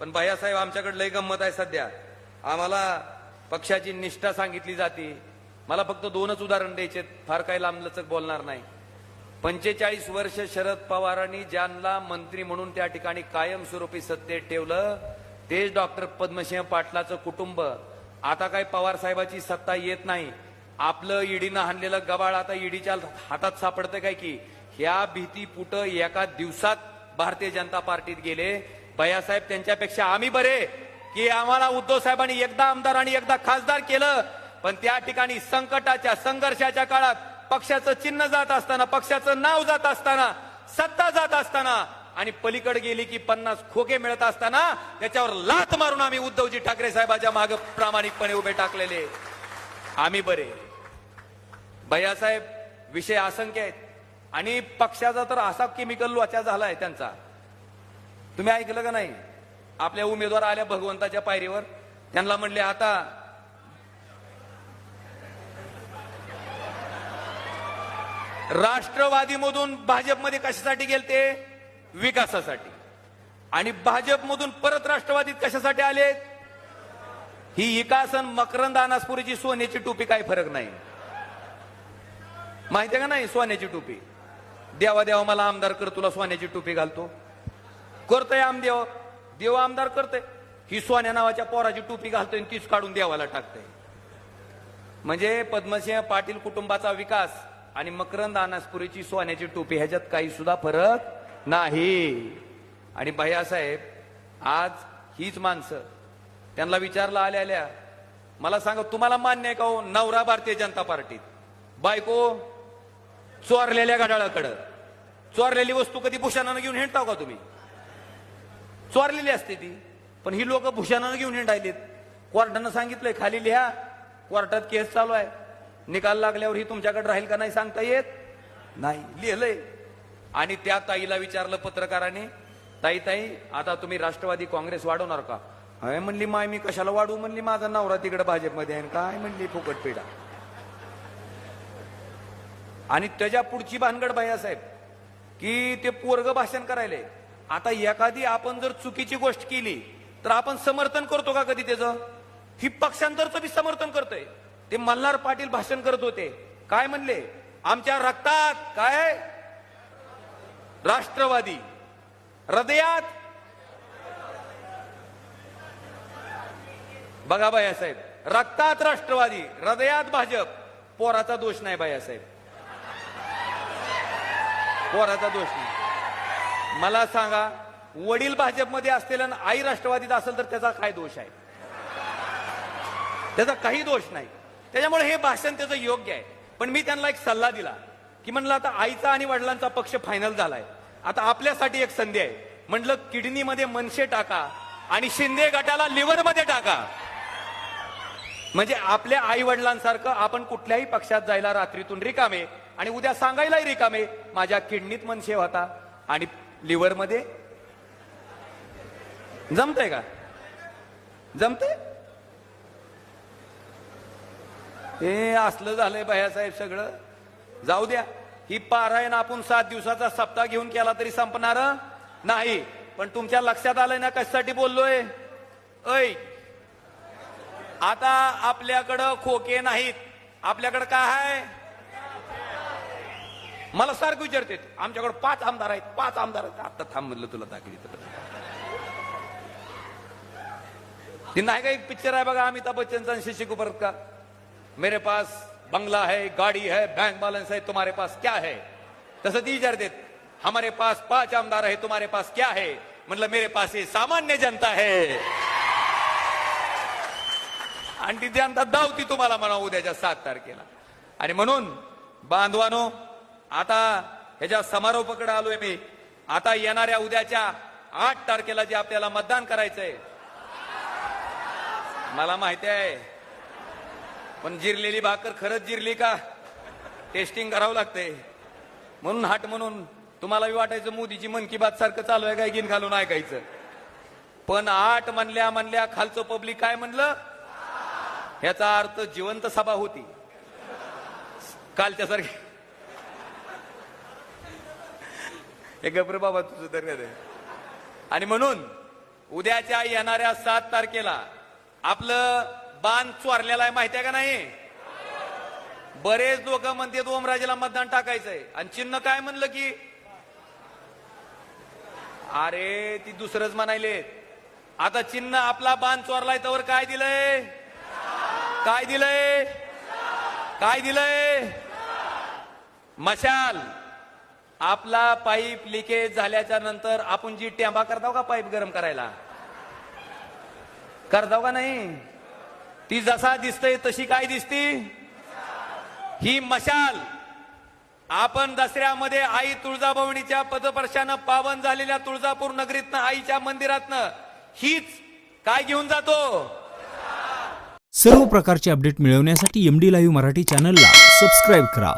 पण भैयासाहेब आमच्याकडे लय गंमत आहे सध्या. आम्हाला पक्षाची निष्ठा सांगितली जाते. मला फक्त दोनच उदाहरण द्यायचे फार काही लांबलचक बोलणार नाही. पंचेचाळीस वर्ष शरद पवारांनी ज्यांना मंत्री म्हणून त्या ठिकाणी कायमस्वरूपी सत्तेत ठेवलं तेच डॉक्टर पद्मसिंह पाटलाचं कुटुंब. आता काय पवार साहेबाची सत्ता येत नाही. आपलं ईडीनं हाणलेलं गबाळ आता ईडीच्या हातात सापडतं काय की? ह्या भीतीपुट एका दिवसात भारतीय जनता पार्टीत गेले. भैयासाहेब त्यांच्यापेक्षा आम्ही बरे की आम्हाला उद्धव साहेबांनी एकदा आमदार आणि एकदा खासदार केलं. पण त्या ठिकाणी संकटाच्या संघर्षाच्या काळात पक्षाचं चिन्ह जात असताना पक्षाचं नाव जात असताना सत्ता जात असताना आणि पलीकडे गेली की पन्नास खोके मिळत असताना त्याच्यावर लाथ मारून आम्ही उद्धवजी ठाकरे साहेबाच्या मागे प्रामाणिकपणे उभे टाकलेले. आम्ही बरे. भैयासाहेब विषय असंख्य आहेत. आणि पक्षाचा तर असा केमिकल लोचा झालाय त्यांचा. तुम्ही ऐकलं का नाही? आपल्या उमेदवार आल्या भगवंताच्या पायरीवर. त्यांना म्हणले आता राष्ट्रवादीमधून भाजपमध्ये कशासाठी गेलते? विकासासाठी. आणि भाजपमधून परत राष्ट्रवादीत कशासाठी आले ही विकासन मकरंद अनासपुरीची सोन्याची टोपी काही फरक नाही? माहिती आहे का नाही सोन्याची टोपी? देवा देवा मला आमदार कर तुला सोन्याची टोपी घालतो. करतोय आमदेव. देव आमदार करतोय. ही सोन्या नावाच्या पोराची टोपी घालतोय आणि तीच काढून देवाला टाकतय. म्हणजे पद्मसिंह पाटील कुटुंबाचा विकास आणि मकरंद अनासपुरीची सोन्याची टोपी ह्याच्यात काही सुद्धा फरक नाही. आणि भैयासाहेब आज हीच माणसं त्यांना विचारलं आल्या आल्या मला सांगा तुम्हाला मान्य आहे का हो नवरा भारतीय जनता पार्टीत? बायको चोरलेल्या घड्याळाकडं. चोरलेली वस्तू कधी भूषणानं घेऊन हिंडताव का तुम्ही? चोरलेली असते ती. पण ही लोक भूषणानं घेऊन हिंडायलीत. कोर्टानं सांगितलंय खाली लिहा. कोर्टात केस चालू आहे. निकाल लागल्यावर ही तुमच्याकडे राहील का नाही सांगता येत? नाही. लिहिलंय. आणि त्या ताईला विचारलं पत्रकाराने ताई ताई आता तुम्ही राष्ट्रवादी काँग्रेस वाढवणार का? हय म्हणली माय मी कशाला वाढवू? म्हणली माझा नवरा तिकडे भाजपमध्ये आहे. आणि काय? म्हणली फुकट पेढा आणि त्याच्या पुढची भानगड साहेब की ते पोरग भाषण करायले. आता एखादी आपण जर चुकीची गोष्ट केली तर आपण समर्थन करतो का कधी त्याचं? ही पक्षांतरचं बी समर्थन करतोय. ते मल्हार पाटील भाषण करत होते. काय म्हणले? आमच्या रक्तात काय? राष्ट्रवादी. हृदयात? बघा साहेब रक्तात राष्ट्रवादी हृदयात भाजप. पोराचा दोष नाही साहेब. पोराचा दोष नाही. मला सांगा वडील भाजपमध्ये असलेला आणि आई राष्ट्रवादीत असेल तर त्याचा काय दोष आहे? त्याचा काही दोष नाही. त्याच्यामुळे हे भाषण त्याचं योग्य आहे. पण मी त्यांना एक सल्ला दिला की म्हणलं आता आईचा आणि वडिलांचा पक्ष फायनल झालाय. आता आपल्यासाठी एक संधी आहे. म्हटलं किडनीमध्ये मनसे टाका आणि शिंदे गटाला लिव्हरमध्ये टाका. म्हणजे आपल्या आई वडिलांसारखं आपण कुठल्याही पक्षात जायला रात्रीतून रिकामे आणि उद्या सांगायलाही रिकामे माझ्या किडनीत मनसे होता आणि लिव्हरमध्ये? जमतंय का? जमतंय? हे असलं झालंय बायासाहेब सगळं. जाऊ द्या. ही पारायण आपण सात दिवसाचा सप्ताह घेऊन केला तरी संपणार नाही. पण तुमच्या लक्षात आलंय ना कशासाठी बोललोय? ऐ आता आपल्याकडं खोके नाहीत. आपल्याकडं काय आहे? मला सारखं विचारते आमच्याकडे पाच आमदार आहेत पाच आमदार आहेत. आता थांब म्हणलं तुला दाखली ती नाही का एक पिक्चर आहे बघा अमिताभ बच्चनचा आणि शशी कपूर का? मेरे पास बंगला है गाड़ी है बैंक बैलेंस है तुम्हारे पास क्या है? तसं ती विचारते हमारे पास पाच आमदार है तुम्हारे पास क्या है? म्हटलं मेरे पास हे सामान्य जनता है. आणि ती जनता दावती तुम्हाला म्हणा उद्याच्या सात तारखेला. आणि म्हणून बांधवानो आता ह्याच्या समारोपाकडे आलोय मी आता येणाऱ्या उद्याच्या आठ तारखेला जे आपल्याला मतदान करायचंय मला माहिती आहे. पण जिरलेली भाकर खरंच जिरली का? टेस्टिंग करावं लागतंय. म्हणून हाट म्हणून तुम्हालाही वाटायचं मोदीची मन की बात सारखं चालू आहे काय गिन घालून ऐकायचं. पण आठ म्हणल्या म्हणल्या खालचं पब्लिक काय म्हणलं? ह्याचा अर्थ जिवंत सभा होती. कालच्या सारखी हे गबर बाबा तुझं तर आहे आणि म्हणून उद्याच्या येणाऱ्या सात तारखेला आपलं बांध चोरलेला आहे माहिती आहे का नाही? बरेच लोक म्हणते ओमराजेला मतदान टाकायचंय. आणि चिन्ह काय म्हणलं की अरे ती दुसरंच म्हणायले. आता चिन्ह आपला बांध चोरलाय त्यावर काय दिलंय? काय दिलंय? काय दिलंय? मशाल. आपला पाईप लिकेज झाल्याच्यानंतर आपण जी टेंबा करताव का पाईप गरम करायला? करताव का नाही? ती जसा दिसतय तशी काय दिसती? ही मशाल. आपण दसऱ्यामध्ये आई तुळजाभवनीच्या पदपर्शानं पावन झालेल्या तुळजापूर नगरीतनं आईच्या मंदिरातनं हीच काय घेऊन जातो? सर्व प्रकारचे अपडेट मिळवण्यासाठी एम डी लाईव्ह मराठी चॅनलला सबस्क्राईब करा.